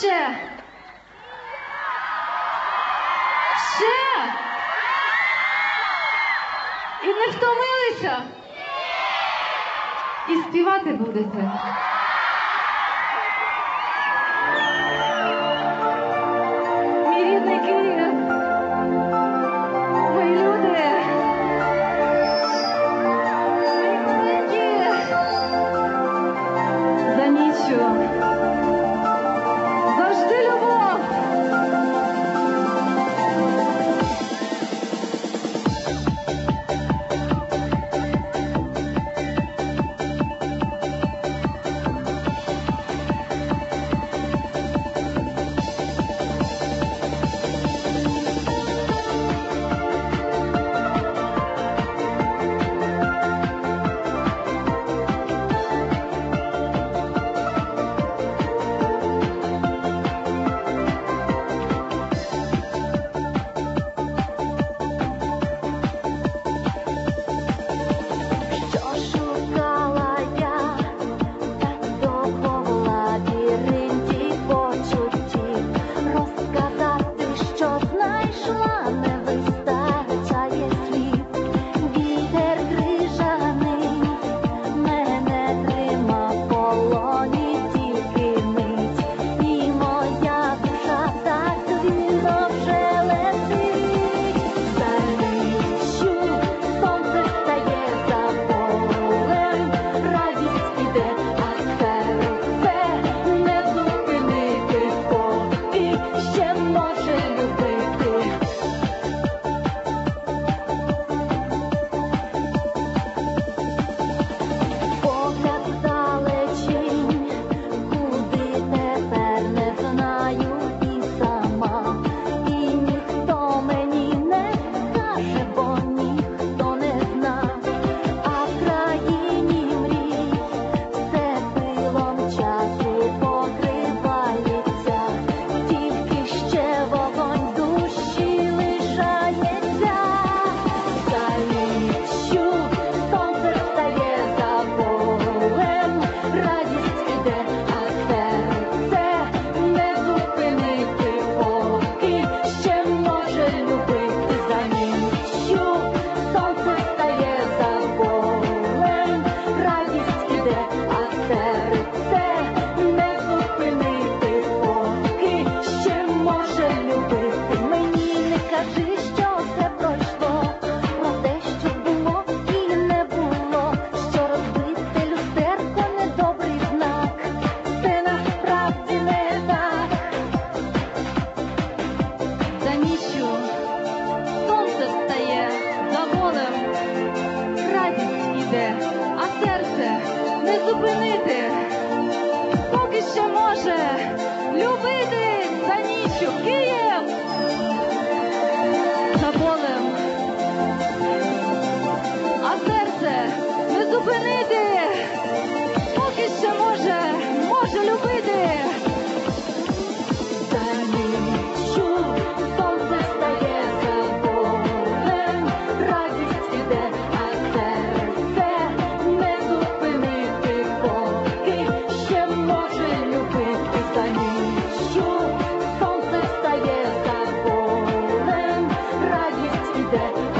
Ще. Ще. І не втомилися. І співати будете. радість. йде, а серце не зупинити, поки ще може любити за нічю Києв за болем, а серце не зупинити. Thank you.